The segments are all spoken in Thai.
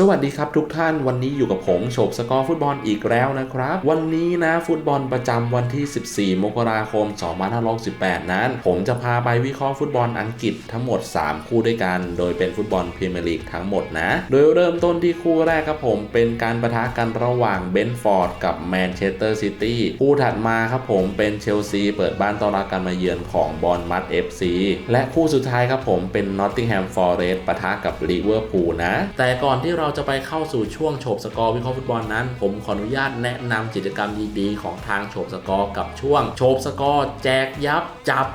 สวัสดีครับทุกท่านวันนี้อยู่กับผมโฉบสกอร์ฟุตบอลอีกแล้วนะครับ วันนี้นะฟุตบอลประจำวันที่ 14 มกราคม 2568 นั้น ผมจะพาไปวิเคราะห์ฟุตบอลอังกฤษทั้งหมด 3 คู่ด้วยกัน โดยเป็นฟุตบอลพรีเมียร์ลีกทั้งหมดนะ โดยเริ่มต้นที่คู่แรกครับผม เป็นการประทะกันระหว่างเบนฟอร์ดกับแมนเชสเตอร์ซิตี้คู่ถัดมาครับผมเป็นเชลซีเปิดบ้านต้อนรับการมาเยือนของบอลมัด FC และคู่สุดท้ายครับผมเป็นนอตติงแฮมฟอร์เรสต์ปะทะกับลิเวอร์พูลนะแต่ก่อนที่เราราจะไปเข้าสู่ช่วงโฉบสกอร์วิเคราะห์ฟุตบอลนั้น ผมขออนุญาตแนะนำกิจกรรมดีๆ ของทางโฉบสกอร์กับช่วงโฉบสกอร์แจกยับจับ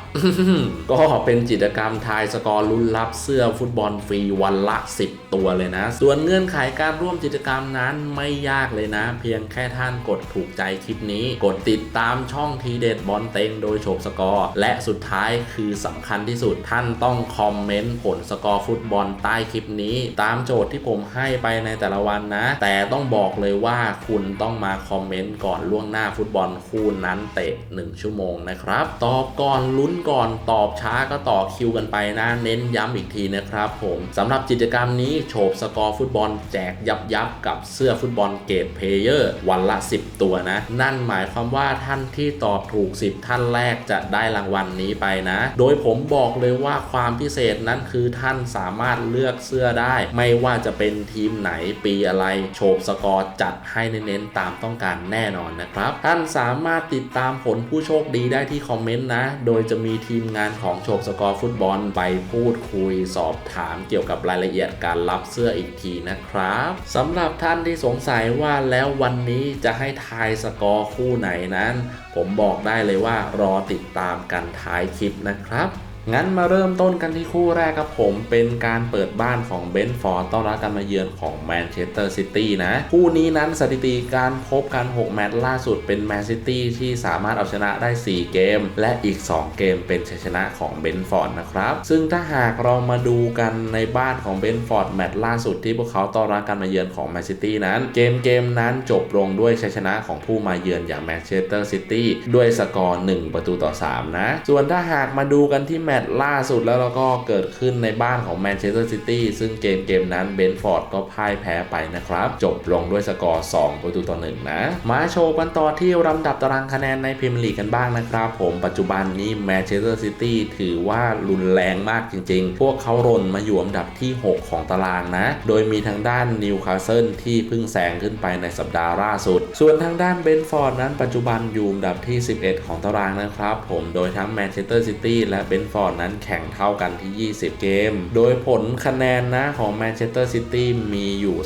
ก็เป็นกิจกรรมทายสกอร์ลุ้นรับเสื้อฟุตบอลฟรีวันละ 10 ตัวเลยนะ ส่วนเงื่อนไขการร่วมกิจกรรมนั้นไม่ยากเลยนะ เพียงแค่ท่านกดถูกใจคลิปนี้ กดติดตามช่องทีเด็ดบอลเต็งโดยโฉบสกอร์ และสุดท้ายคือสำคัญที่สุดท่านต้องคอมเมนต์ผลสกอร์ฟุตบอลใต้คลิปนี้ ตามโจทย์ที่ผมให้ไปในแต่ละวันนะ แต่ต้องบอกเลยว่าคุณต้องมาคอมเมนต์ก่อนล่วงหน้าฟุตบอลคู่นั้นเตะ 1 ชั่วโมงนะครับ ตอบก่อนลุ้นก่อนตอบช้าก็ต่อคิวกันไปนะ เน้นย้ำอีกทีนะครับผมสำหรับกิจกรรมนี้โฉบสกอร์ฟุตบอลแจกยับยับกับเสื้อฟุตบอลเกตเพลเยอร์วันละ 10 ตัวนะ นั่นหมายความว่าท่านที่ตอบถูก 10 ท่านแรกจะได้รางวัลนนี้ไปนะ โดยผมบอกเลยว่าความพิเศษนั้นคือท่านสามารถเลือกเสื้อได้ ไม่ว่าจะเป็นทีมไหนปีอะไร โฉบสกอร์จัดให้เน้นๆตามต้องการแน่นอนนะครับ ท่านสามารถติดตามผลผู้โชคดีได้ที่คอมเมนต์นะ โดยจะมีทีมงานของโฉบสกอร์ฟุตบอลไปพูดคุยสอบถามเกี่ยวกับรายละเอียดการรับเสื้ออีกทีนะครับสำหรับท่านที่สงสัยว่าแล้ววันนี้จะให้ทายสกอร์คู่ไหนนั้น ผมบอกได้เลยว่ารอติดตามกันท้ายคลิปนะครับ งั้นมาเริ่มต้นกันที่คู่แรกครับผมเป็นการเปิดบ้านของเบนฟอร์ดต้อนรับการมาเยือนของแมนเชสเตอร์ซิตี้นะ คู่นี้นั้นสถิติการพบกัน 6 แมตช์ล่าสุดเป็นแมนซิตี้ที่สามารถเอาชนะได้ 4 เกม และอีก 2 เกมเป็นชัยชนะของเบนฟอร์ดนะครับ ซึ่งถ้าหากเรามาดูกันในบ้านของเบนฟอร์ดแมตช์ล่าสุดที่พวกเขาต้อนรับการมาเยือนของแมนซิตี้นั้น เกมเกมนั้นจบลงด้วยชัยชนะของผู้มาเยือนอย่างแมนเชสเตอร์ซิตี้ด้วยสกอร์1ประตูต่อ 3 นะ ส่วนถ้าหากมาดูกันที่มตช์ล่าสุดแล้วเราก็เกิดขึ้นในบ้านของแมนเชสเตอร์ซิตี้ซึ่งเกมเกมนั้นเบนฟอร์ดก็พ่ายแพ้ไปนะครับ จบลงด้วยสกอร์ 2 ประตูต่อ 1 นะ มาโชว์กันต่อที่ลำดับตารางคะแนนในพรีเมียร์ลีกกันบ้างนะครับ ผมปัจจุบันนี้แมนเชสเตอร์ซิตี้ถือว่ารุนแรงมากจริง ๆ พวกเขาหล่นมาอยู่อันดับที่ 6 ของตารางนะ โดยมีทางด้านนิวคาสเซิลที่เพิ่งแซงขึ้นไปในสัปดาห์ล่าสุด ส่วนทางด้านเบนฟอร์ดนั้นปัจจุบันอยู่อันดับที่ 11 ของตารางนะครับ ผมโดยทั้งแมนเชสเตอร์ซิตี้และเบนฟอร์ดนั้นแข่งเท่ากันที่ 20 เกม โดยผลคะแนนนะของแมนเชสเตอร์ซิตี้มีอยู่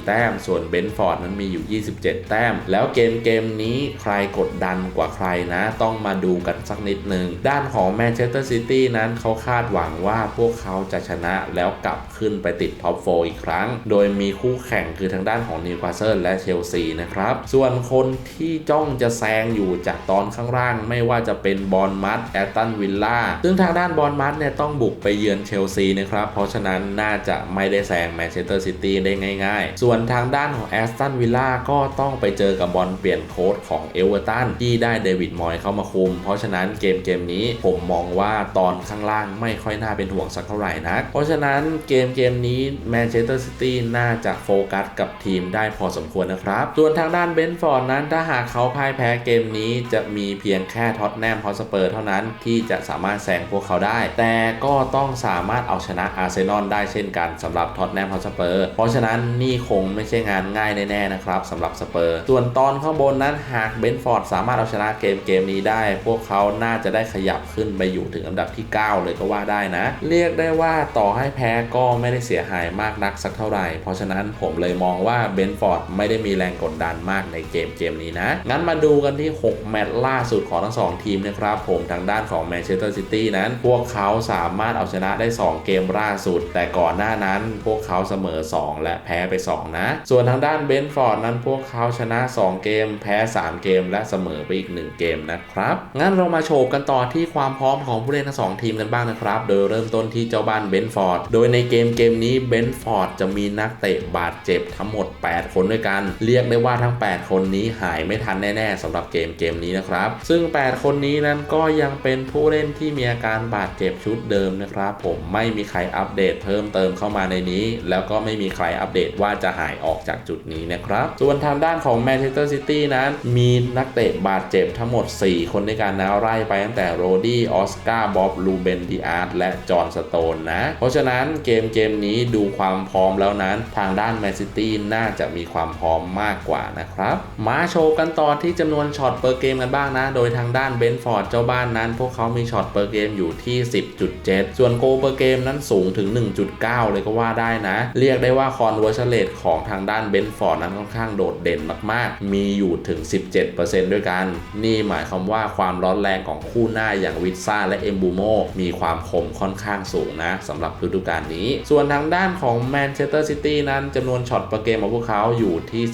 34 แต้ม ส่วนเบนฟอร์ดนั้นมีอยู่ 27 แต้ม แล้วเกมเกมนี้ใครกดดันกว่าใครนะ ต้องมาดูกันสักนิดหนึ่ง ด้านของแมนเชสเตอร์ซิตี้นั้นเขาคาดหวังว่าพวกเขาจะชนะแล้วกลับขึ้นไปติดท็อปโฟอีกครั้ง โดยมีคู่แข่งคือทางด้านของนิวคาสเซิลและเชลซีนะครับ ส่วนคนที่จ้องจะแซงอยู่จากตอนข้างล่าง ไม่ว่าจะเป็นบอลมัดแอตตันวิลล่าซึ่งทางด้านบอลมัดเนี่ยต้องบุกไปเยือนเชลซีนะครับ เพราะฉะนั้นน่าจะไม่ได้แซงแมนเชสเตอร์ซิตี้ได้ง่ายๆ ส่วนทางด้านของแอสตันวิลล่าก็ต้องไปเจอกับบอลเปลี่ยนโค้ดของเอเวอร์ตันที่ได้เดวิดมอยเข้ามาคุม เพราะฉะนั้นเกมเกมนี้ผมมองว่าตอนข้างล่างไม่ค่อยน่าเป็นห่วงสักเท่าไหร่นะเพราะฉะนั้นเกมเกมนี้แมนเชสเตอร์ซิตี้น่าจะโฟกัสกับทีมได้พอสมควรนะครับ ส่วนทางด้านเบนฟอร์ดนั้นถ้าหากเขาพ่ายแพ้เกมนี้จะมีเพียงแค่ท็อตแนมฮอสเปอร์เท่านั้นที่จะสามารถแซงพวกเขาได้ แต่ก็ต้องสามารถเอาชนะอาร์เซนอลได้เช่นกันสำหรับท็อตแนมฮอสเปอร์เพราะฉะนั้นนี่คงไม่ใช่งานง่ายแน่ๆนะครับสำหรับสเปอร์ ส่วนตอนข้างบนนั้นหากเบนฟอร์ดสามารถเอาชนะเกมเกมนี้ได้ พวกเขาน่าจะได้ขยับขึ้นไปอยู่ถึงอันดับที่ 9 เลยก็ว่าได้นะ เรียกได้ว่าต่อให้แพ้ก็ไม่ได้เสียหายมากนักสักเท่าไหร่ เพราะฉะนั้นผมเลยมองว่าเบนฟอร์ดไม่ได้มีแรงกดดันมากในเกมเกมนี้นะ งั้นมาดูกันที่ 6 แมตช์ล่าสุดของทั้ง 2 ทีมนะครับผมทางด้านของแมนเชสเตอร์ซิตี้นั้นั้นพวกเขาสามารถเอาชนะได้ 2 เกมล่าสุด แต่ก่อนหน้านั้นพวกเขาเสมอ 2 และแพ้ไป 2 นะ ส่วนทางด้านเบนฟอร์ดนั้นพวกเขาชนะ 2 เกม แพ้ 3 เกม และเสมอไปอีก 1 เกมนะครับ งั้นเรามาโฉบกันต่อที่ความพร้อมของผู้เล่นทั้งสองทีมกันบ้างนะครับ โดยเริ่มต้นที่เจ้าบ้านเบนฟอร์ด โดยในเกมเกมนี้เบนฟอร์ดจะมีนักเตะบาดเจ็บทั้งหมด 8 คนด้วยกัน เรียกได้ว่าทั้ง 8 คนนี้หายไม่ทันแน่ๆสำหรับเกมเกมนี้นะครับ ซึ่ง 8 คนนี้นั้นก็ยังเป็นผู้เล่นที่มีอาการการบาดเจ็บชุดเดิมนะครับผมไม่มีใครอัปเดตเพิ่มเติมเข้ามาในนี้ แล้วก็ไม่มีใครอัปเดตว่าจะหายออกจากจุดนี้นะครับ ส่วนทางด้านของแมนเชสเตอร์ซิตี้นั้นมีนักเตะบาดเจ็บทั้งหมด 4 คนในการนาไล่ไปตั้งแต่โรดี้ออสการ์บ๊อบลูเบนดิอาร์ตและจอห์นสโตนนะ เพราะฉะนั้นเกมเกมนี้ดูความพร้อมแล้วนั้น ทางด้านแมนซิตี้น่าจะมีความพร้อมมากกว่านะครับ มาโชว์กันต่อที่จำนวนช็อตเปอร์เกมกันบ้างนะ โดยทางด้านเบนฟอร์ดเจ้าบ้านนั้น พวกเขามีช็อตเปอร์เกมอยู่ยู่ที่ 10.7 ส่วนโกเปอร์เกมนั้นสูงถึง 1.9 เลยก็ว่าได้นะ เรียกได้ว่าคอนเวอร์ชเลตของทางด้านเบนฟอร์ดนั้นค่อนข้างโดดเด่นมากๆ มีอยู่ถึง 17%ด้วยกัน นี่หมายความว่าความร้อนแรงของคู่หน้าอย่างวิซ่าและเอมบูโมมีความคมค่อนข้างสูงนะสำหรับฤดูกาลนี้ ส่วนทางด้านของแมนเชสเตอร์ซิตี้นั้นจำนวนช็อตเปอร์เกมของพวกเขาอยู่ที่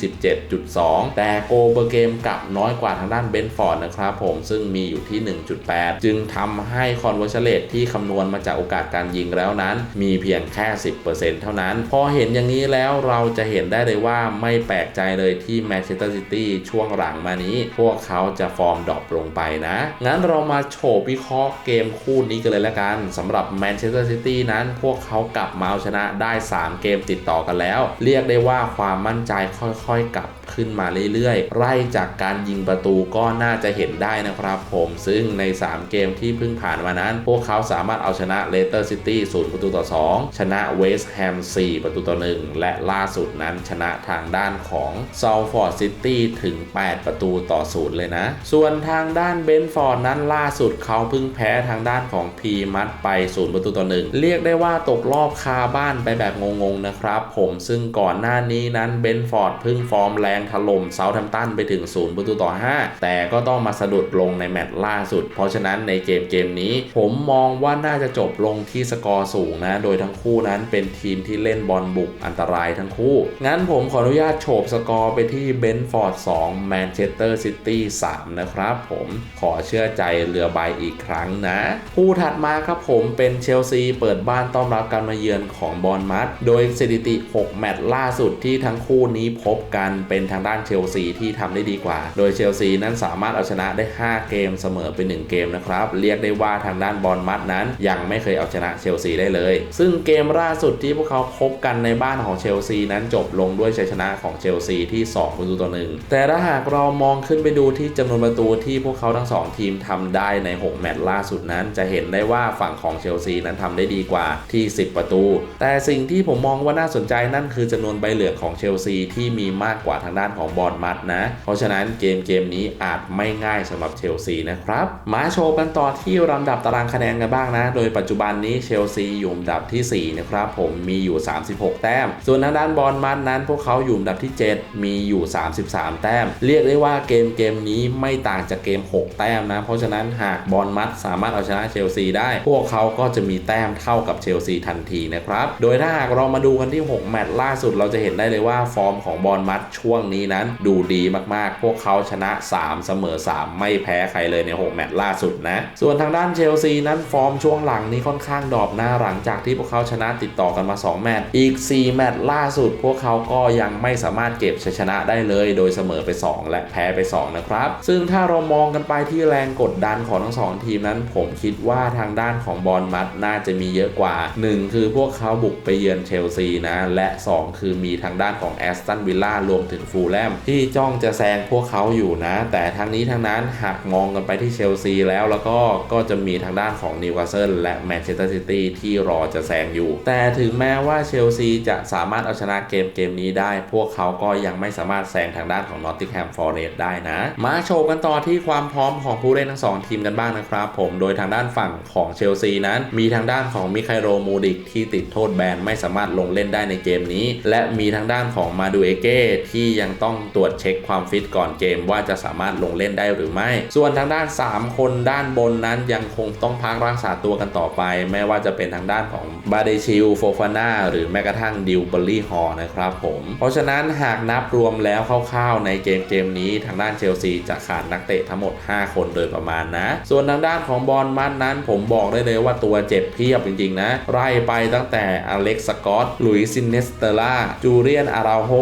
17.2 แต่โกเปอร์เกมกลับน้อยกว่าทางด้านเบนฟอร์ดนะครับผมซึ่งมีอยู่ที่ 1.8 จึงทำให้คอนเวอร์ชเลตที่คำนวณมาจากโอกาสการยิงแล้วนั้น มีเพียงแค่ 10%เท่านั้น พอเห็นอย่างนี้แล้วเราจะเห็นได้เลยว่าไม่แปลกใจเลยที่แมนเชสเตอร์ซิตี้ช่วงหลังมานี้ พวกเขาจะฟอร์มดรอปลงไปนะ งั้นเรามาโฉบวิเคราะห์เกมคู่นี้กันเลยละกันสำหรับแมนเชสเตอร์ซิตี้นั้น พวกเขากลับมาเอาชนะได้ 3 เกมติดต่อกันแล้ว เรียกได้ว่าความมั่นใจค่อยๆกลับขึ้นมาเรื่อยๆ ไล่จากการยิงประตูก็น่าจะเห็นได้นะครับผม ซึ่งใน 3 เกมที่เพิ่งผ่านมานั้น พวกเขาสามารถเอาชนะเลสเตอร์ซิตี้0ประตูต่อ 2 ชนะเวสต์แฮม 4 ประตูต่อ 1 และล่าสุดนั้นชนะทางด้านของซาฟอร์ดซิตี้ถึง 8 ประตูต่อ 0 เลยนะ ส่วนทางด้านเบนฟอร์ดนั้นล่าสุดเขาเพิ่งแพ้ทางด้านของพีมัดไป 0 ประตูต่อ 1 เรียกได้ว่าตกรอบคาบ้านไปแบบงงๆนะครับผมซึ่งก่อนหน้านี้นั้นเบนฟอร์ดเพิ่งฟอร์มแรงถล่มเซาท์แฮมป์ตันไปถึง 0 ประตูต่อ 5 แต่ก็ต้องมาสะดุดลงในแมตช์ล่าสุด เพราะฉะนั้นในเกมเกมนี้ผมมองว่าน่าจะจบลงที่สกอร์สูงนะ โดยทั้งคู่นั้นเป็นทีมที่เล่นบอลบุกอันตรายทั้งคู่ งั้นผมขออนุญาตโฉบสกอร์ไปที่เบนฟอร์ด2แมนเชสเตอร์ซิตี้3นะครับผมขอเชื่อใจเรือใบอีกครั้งนะ คู่ถัดมาครับผมเป็นเชลซีเปิดบ้านต้อนรับการมาเยือนของบอลมัดโดยสถิติ 6 แมตช์ล่าสุดที่ทั้งคู่นี้พบกันเป็นทางด้านเชลซีที่ทำได้ดีกว่า โดยเชลซีนั้นสามารถเอาชนะได้ 5 เกมเสมอเป็น1เกมนะครับ เรียกได้ว่าทางด้านบอลมัดนั้น ยังไม่เคยเอาชนะเชลซีได้เลย ซึ่งเกมล่าสุดที่พวกเขาพบกันในบ้านของเชลซีนั้นจบลงด้วยชัยชนะของเชลซีที่2ประตูต่อหนึ่งแต่ถ้าหากเรามองขึ้นไปดูที่จำนวนประตูที่พวกเขาทั้ง 2 ทีมทำได้ใน 6 แมตช์ล่าสุดนั้น จะเห็นได้ว่าฝั่งของเชลซีนั้นทำได้ดีกว่าที่ 10 ประตู แต่สิ่งที่ผมมองว่าน่าสนใจนั่นคือจำนวนใบเหลืองของเชลซีที่มีมากกว่าทางด้านของบอลมัดนะ เพราะฉะนั้นเกมเกมนี้อาจไม่ง่ายสำหรับเชลซีนะครับ มาโชว์กันต่อที่ลำดับตารางคะแนนกันบ้างนะ โดยปัจจุบันนี้เชลซีอยู่อันดับทีสี่4 นะครับผมมีอยู่ 36 แต้ม ส่วนทางด้านบอลมัดนั้น พวกเขาอยู่อันดับที่ 7 มีอยู่ 33 แต้ม เรียกได้ว่าเกมเกมนี้ไม่ต่างจากเกม 6 แต้มนะ เพราะฉะนั้นหากบอลมัดสามารถเอาชนะเชลซีได้ พวกเขาก็จะมีแต้มเท่ากับเชลซีทันทีนะครับ โดยถ้าหากเรามาดูกันที่ 6 แมตช์ล่าสุดเราจะเห็นได้เลยว่าฟอร์มของบอลมัดช่วงนี้นั้น ดูดีมากๆ พวกเขาชนะ 3 เสมอ 3 ไม่แพ้ใครเลยใน 6 แมตช์ล่าสุดนะ ส่วนทางด้านเชลซีนั้นฟอร์มช่วงหลังนี้ค่อนข้างดรอปหน้าหลังจากที่พวกเขาชนะติดต่อกันมา 2 แมตช์อีก 4 แมตช์ล่าสุด พวกเขาก็ยังไม่สามารถเก็บชัยชนะได้เลย โดยเสมอไป 2 และแพ้ไป 2 นะครับ ซึ่งถ้าเรามองกันไปที่แรงกดดันของทั้งสองทีมนั้น ผมคิดว่าทางด้านของบอลมัดน่าจะมีเยอะกว่า 1 คือพวกเขาบุกไปเยือนเชลซีนะ และ 2 คือมีทางด้านของแอสตันวิลล่ารวมถึงฟูลแลมที่จ้องจะแซงพวกเขาอยู่นะ แต่ทางนี้ทางนั้นหากมองกันไปที่เชลซีแล้วแล้วก็ก็จะมีทางด้านของนิวคาสเซิลและแมนเชสเตอร์ซิตี้ที่รอจะแซงอยู่ แต่ถึงแม้ว่าเชลซีจะสามารถเอาชนะเกมเกมนี้ได้ พวกเขาก็ยังไม่สามารถแซงทางด้านของนอตติงแฮมฟอร์เรสได้นะ มาโชว์กันต่อที่ความพร้อมของผู้เล่นทั้งสองทีมกันบ้างนะครับผมโดยทางด้านฝั่งของเชลซีนั้น มีทางด้านของมิคาโรมูดิกที่ติดโทษแบนไม่สามารถลงเล่นได้ในเกมนี้ และมีทางด้านของมาดูเอเก้ที่ยังต้องตรวจเช็คความฟิตก่อนเกมว่าจะสามารถลงเล่นได้หรือไม่ ส่วนทางด้าน 3 คนด้านบนนั้นยังคงต้องพักรักษาตัวกันต่อไป ไม่ว่าจะเป็นทางด้านของบาเดชิลโฟฟาน่าหรือแม้กระทั่งดิวเบอรี่ฮอลนะครับผม เพราะฉะนั้นหากนับรวมแล้วคร่าวๆในเกมเกมนี้ทางด้านเชลซีจะขาดนักเตะทั้งหมด 5 คนโดยประมาณนะ ส่วนทางด้านของบอลมัดนั้น ผมบอกได้เลยว่าตัวเจ็บเพียบจริงๆนะ ไล่ไปตั้งแต่อเล็กซ์สกอตลุยซินเนสเตล่าจูเรียนอาราโฮ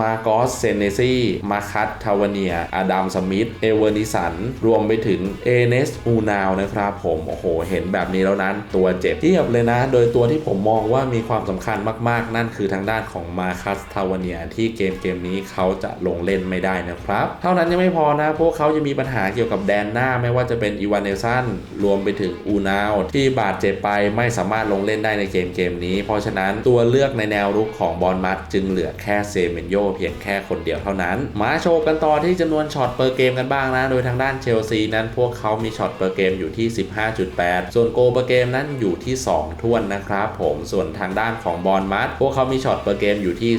มาโกสเซเนซีมาคัตทาวเนีย อดัมสมิธเอเวอร์นิสัน รวมไปถึงเอเนสอูนาวนะครับผมโอ้โห เห็นแบบนี้แล้วนั้น ตัวเจ็บเทียบเลยนะ โดยตัวที่ผมมองว่ามีความสำคัญมากๆ นั่นคือทางด้านของมาคัสทาวเนียที่เกมเกมนี้เขาจะลงเล่นไม่ได้นะครับ เท่านั้นยังไม่พอนะ พวกเขาจะมีปัญหาเกี่ยวกับแดนหน้าไม่ว่าจะเป็นอีวานเนลสันรวมไปถึงอูนาวที่บาดเจ็บไปไม่สามารถลงเล่นได้ในเกมเกมนี้ เพราะฉะนั้นตัวเลือกในแนวรุกของบอลมัดจึงเหลือแค่เซเมนโยเพียงแค่คนเดียวเท่านั้น มาโชว์กันต่อที่จำนวนช็อตเปอร์เกมกันบ้างนะ โดยทางด้านเชลซีนั้นพวกเขามีช็อตเปอร์เกมอยู่ที่5.8 ส่วนโกเปอร์เกมนั้นอยู่ที่ 2ท้วนนะครับผมส่วนทางด้านของบอลมัดพวกเขามีช็อตเปอร์เกมอยู่ที่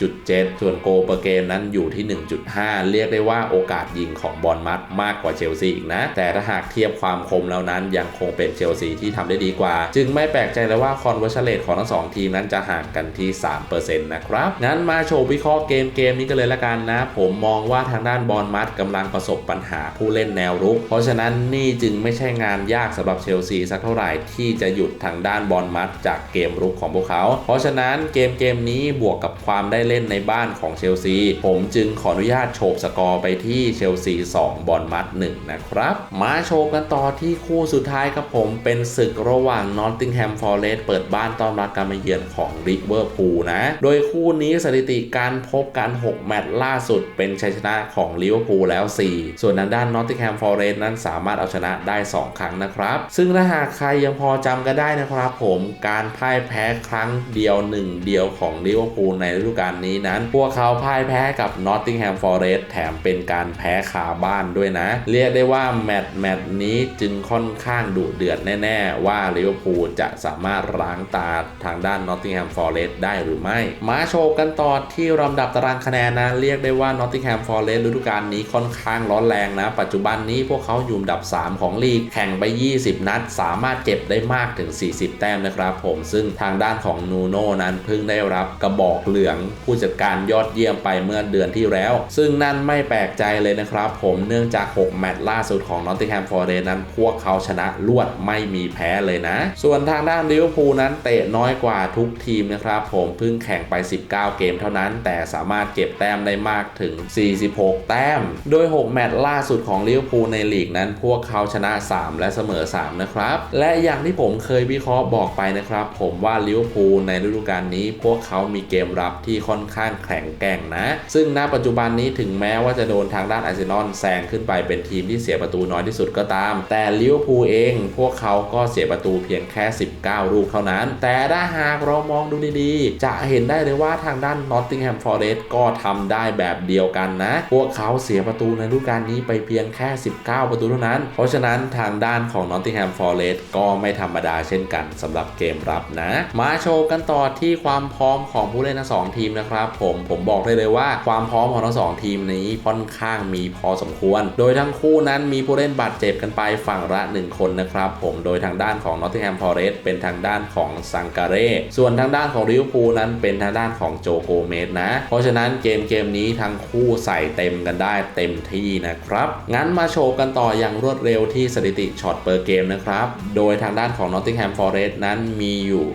16.7 ส่วนโกเปอร์เกมนั้นอยู่ที่ 1.5 เรียกได้ว่าโอกาสยิงของบอลมัดมากกว่าเชลซีอีกนะ แต่ถ้าหากเทียบความคมแล้วนั้นยังคงเป็นเชลซีที่ทำได้ดีกว่า จึงไม่แปลกใจเลยว่าคอนเวอร์ชเลตของทั้งสองทีมนั้นจะห่างกันที่3%นะครับงั้นมาโชว์วิเคราะห์เกมเกมนี้กันเลยละกันนะ ผมมองว่าทางด้านบอลมัดกำลังประสบปัญหาผู้เล่นแนวรุก เพราะฉะนั้นนี่จึงไม่ใช่งานยากสำหรับเชลซีสักเท่าไหร่ที่จะหยุดทางด้านบอลมัดจากเกมรุกของพวกเขา เพราะฉะนั้นเกมเกมนี้บวกกับความได้เล่นในบ้านของเชลซี ผมจึงขออนุญาตโฉบสกอร์ไปที่เชลซี2บอลมัด1นะครับ มาโชว์กันต่อที่คู่สุดท้ายครับผมเป็นศึกระหว่างนอตติงแฮมฟอร์เรสต์เปิดบ้านต้อนรับการมาเยือนของริเวอร์พูลนะ โดยคู่นี้สถิติการพบกัน 6 แมตช์ล่าสุด เป็นชัยชนะของลิเวอร์พูลแล้ว 4 ส่วนทางด้านนอตติงแฮมฟอร์เรสต์นั้นสามารถเอาชนะได้ 2 ครั้งนะครับ ซึ่งถ้าหากใครยังพอจำกันได้นะครับผมการพ่ายแพ้ครั้งเดียวหนึ่งเดียวของลิเวอร์พูลในฤดูกาลนี้นั้น พวกเขาพ่ายแพ้กับนอตติงแฮมฟอร์เรสต์แถมเป็นการแพ้คาบ้านด้วยนะ เรียกได้ว่าแมตช์แมตช์นี้จึงค่อนข้างดุเดือดแน่ ๆ ว่าลิเวอร์พูลจะสามารถล้างตาทางด้านนอตติงแฮมฟอร์เรสต์ได้หรือไม่ มาโชว์กันต่อที่ลำดับตารางคะแนนนะ เรียกได้ว่านอตติงแฮมฟอร์เรสต์ฤดูกาลนี้ค่อนข้างร้อนแรงนะ ปัจจุบันนี้พวกเขาอยู่อันดับ 3 ของลีกแข่งไป20 นัด สามารถเก็บได้มากถึง 40 แต้มนะครับ ผมซึ่งทางด้านของนูโน่นั้นเพิ่งได้รับกระบอกเหลืองผู้จัดการยอดเยี่ยมไปเมื่อเดือนที่แล้ว ซึ่งนั่นไม่แปลกใจเลยนะครับผมเนื่องจาก 6 แมตช์ล่าสุดของนอตติแฮมฟอร์เรสนั้น พวกเขาชนะรวดไม่มีแพ้เลยนะ ส่วนทางด้านลิเวอร์พูลนั้นเตะน้อยกว่าทุกทีมนะครับผมเพิ่งแข่งไป 19 เกมเท่านั้น แต่สามารถเก็บแต้มได้มากถึง 46 แต้ม โดย 6 แมตช์ล่าสุดของลิเวอร์พูลในลีกนั้น พวกเขาชนะ 3 และเสมอ 3 นะครับ และอย่างที่ผมเคยวิเคราะห์บอกไปนะครับ ผมว่าลิเวอร์พูลในฤดูกาลนี้ พวกเขามีเกมรับที่ค่อนข้างแข็งแกร่งนะ ซึ่งณปัจจุบันนี้ถึงแม้ว่าจะโดนทางด้านอาร์เซนอลแซงขึ้นไปเป็นทีมที่เสียประตูน้อยที่สุดก็ตาม แต่ลิเวอร์พูลเอง พวกเขาก็เสียประตูเพียงแค่ 19 ลูกเท่านั้น แต่ถ้าหากเรามองดูดีๆ จะเห็นได้เลยว่าทางด้านนอตติงแฮมฟอร์เรสต์ก็ทำได้แบบเดียวกันนะ พวกเขาเสียประตูในฤดูกาลนี้ไปเพียงแค่ 19 ประตูเท่านั้น เพราะฉะนั้นทางด้านของนอตติงแฮมฟอร์เรสก็ไม่ธรรมดาเช่นกันสำหรับเกมรับนะ มาโชว์กันต่อที่ความพร้อมของผู้เล่นทั้งสองทีมนะครับผมผมบอกได้เลยว่าความพร้อมของทั้งสองทีมนี้ค่อนข้างมีพอสมควร โดยทั้งคู่นั้นมีผู้เล่นบาดเจ็บกันไปฝั่งละ 1 คนนะครับผมโดยทางด้านของนอตติงแฮมฟอร์เรสเป็นทางด้านของซังการเร่ส่วนทางด้านของลิเวอร์พูลนั้นเป็นทางด้านของโจโกเมสนะ เพราะฉะนั้นเกมเกมนี้ทั้งคู่ใส่เต็มกันได้เต็มที่นะครับ งั้นมาโชว์กันต่ออย่างรวดเร็วที่สถิติช็อตเปอร์เกมนะครับ โดยทางด้านของ Nottingham Forest นั้นมีอยู่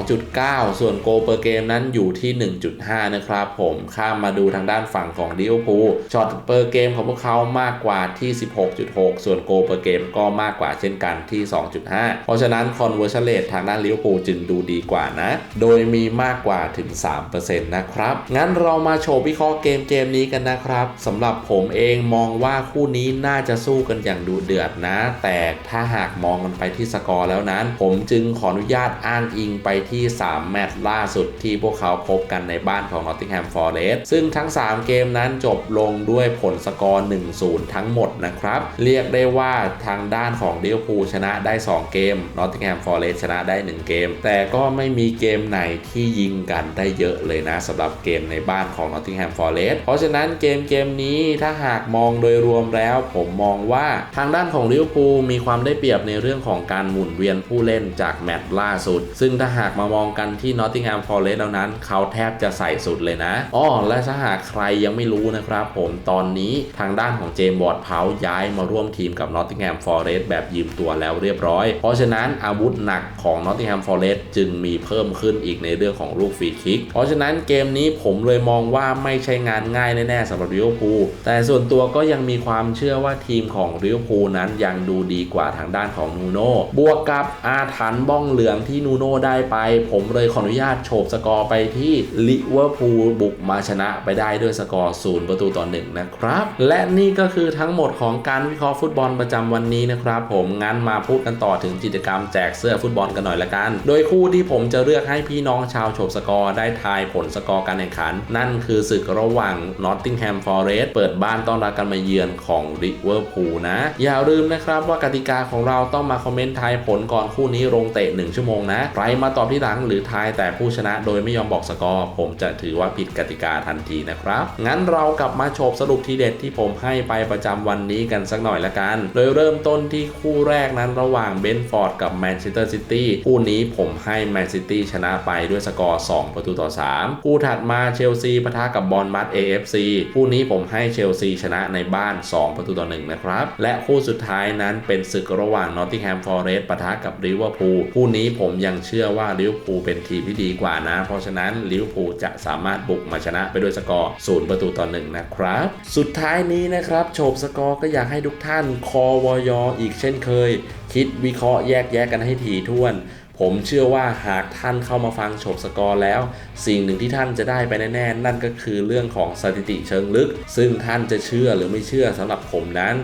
12.9 ส่วนโกเปอร์เกมนั้นอยู่ที่ 1.5 นะครับผมข้ามมาดูทางด้านฝั่งของลิเวอร์พูลช็อตเปอร์เกมของพวกเขามากกว่าที่ 16.6 ส่วนโกเปอร์เกมก็มากกว่าเช่นกันที่ 2.5 เพราะฉะนั้น conversion rate ทางด้านลิเวอร์พูลจึงดูดีกว่านะ โดยมีมากกว่าถึง 3%นะครับ งั้นเรามาโชว์วิเคราะห์เกมเกมนี้กันนะครับสำหรับผมเองมองว่าคู่นี้น่าจะสู้กันอย่างดูเดือดนะ แต่ถ้าหากมองกันไปที่สกอร์แล้วนั้น ผมจึงขออนุญาตอ้างอิงไปที่ 3 แมตช์ล่าสุดที่พวกเขาพบกันในบ้านของ Nottingham Forest ซึ่งทั้ง 3 เกมนั้นจบลงด้วยผลสกอร์ 1-0 ทั้งหมดนะครับ เรียกได้ว่าทางด้านของเวอร์พูชนะได้ 2 เกม Nottingham Forest ชนะได้ 1 เกม แต่ก็ไม่มีเกมไหนที่ยิงกันได้เยอะเลยนะสำหรับเกมในบ้านของ Nottingham Forest เพราะฉะนั้นเกมเกมนี้ถ้าหากมองโดยรวมแล้ว ผมมองว่าทางด้านของลิเวอร์พูลมีความได้เปรียบในเรื่องของการหมุนเวียนผู้เล่นจากแมตช์ล่าสุด ซึ่งถ้าหากมามองกันที่ Nottingham Forest แล้วนั้น เขาแทบจะใส่สุดเลยนะอ้อและถ้าหากใครยังไม่รู้นะครับผมตอนนี้ทางด้านของเจมส์บอร์ดเพาย้ายมาร่วมทีมกับ Nottingham Forest แบบยืมตัวแล้วเรียบร้อย เพราะฉะนั้นอาวุธหนักของ Nottingham Forest จึงมีเพิ่มขึ้นอีกในเรื่องของลูกฟรีคิก เพราะฉะนั้นเกมนี้ผมเลยมองว่าไม่ใช่งานง่ายแน่ๆสำหรับลิเวอร์พูลแต่ส่วนตัวก็ยังมีความเชื่อว่าทีมของลิเวอร์พูลนั้นยังดูดีดีกว่าทางด้านของนูโน่บวกกับอาถรรพ์บ้องเหลืองที่นูโน่ได้ไป ผมเลยขออนุญาตโฉบสกอร์ไปที่ลิเวอร์พูลบุกมาชนะไปได้ด้วยสกอร์0ประตูต่อ1นะครับ และนี่ก็คือทั้งหมดของการวิเคราะห์ฟุตบอลประจำวันนี้นะครับ ผมงั้นมาพูดกันต่อถึงกิจกรรมแจกเสื้อฟุตบอลกันหน่อยละกัน โดยคู่ที่ผมจะเลือกให้พี่น้องชาวโฉบสกอร์ได้ทายผลสกอร์การแข่งขัน นั่นคือศึกระหว่าง Nottingham Forest เปิดบ้านต้อนรับการมาเยือนของลิเวอร์พูลนะ อย่าลืมนะครับว่ากติกาของเราต้องมาคอมเมนต์ทายผลก่อนคู่นี้ลงเตะ 1 ชั่วโมงนะ ใครมาตอบที่หลังหรือทายแต่ผู้ชนะโดยไม่ยอมบอกสกอร์ผมจะถือว่าผิดกติกาทันทีนะครับ งั้นเรากลับมาโฉบสรุปทีเด็ดที่ผมให้ไปประจำวันนี้กันสักหน่อยละกัน โดยเริ่มต้นที่คู่แรกนั้นระหว่างเบนฟอร์ดกับแมนเชสเตอร์ซิตี้คู่นี้ผมให้แมนซิตี้ชนะไปด้วยสกอร์ 2 ประตูต่อ 3 คู่ถัดมาเชลซีปะทะกับบอลมัด AFC คู่นี้ผมให้เชลซีชนะในบ้าน 2 ประตูต่อ1นะครับและคู่สุดท้ายนั้นเป็นศึกระหว่างนอตติงแฮมฟอร์เรสต์ปะทะกับลิเวอร์พูลคู่นี้ผมยังเชื่อว่าลิเวอร์พูลเป็นทีมที่ดีกว่านะ เพราะฉะนั้นลิเวอร์พูลจะสามารถบุกมาชนะไปด้วยสกอร์0ประตูต่อ1นะครับ สุดท้ายนี้นะครับโฉบสกอร์ก็อยากให้ทุกท่านคอวอยอีกเช่นเคย คิดวิเคราะห์แยกแยะกันให้ถี่ถ้วนผมเชื่อว่าหากท่านเข้ามาฟังโฉบสกอร์แล้ว สิ่งหนึ่งที่ท่านจะได้ไปแน่ๆนั่นก็คือเรื่องของสถิติเชิงลึก ซึ่งท่านจะเชื่อหรือไม่เชื่อสำหรับผมนั้น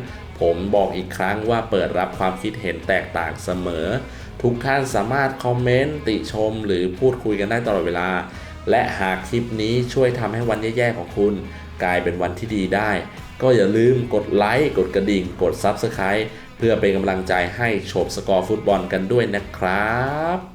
ผมบอกอีกครั้งว่าเปิดรับความคิดเห็นแตกต่างเสมอ ทุกท่านสามารถคอมเมนต์ติชมหรือพูดคุยกันได้ตลอดเวลา และหากคลิปนี้ช่วยทำให้วันแย่ๆของคุณ กลายเป็นวันที่ดีได้ ก็อย่าลืมกดไลค์กดกระดิ่ง กด Subscribe เพื่อเป็นกำลังใจให้โฉบสกอร์ฟุตบอลกันด้วยนะครับ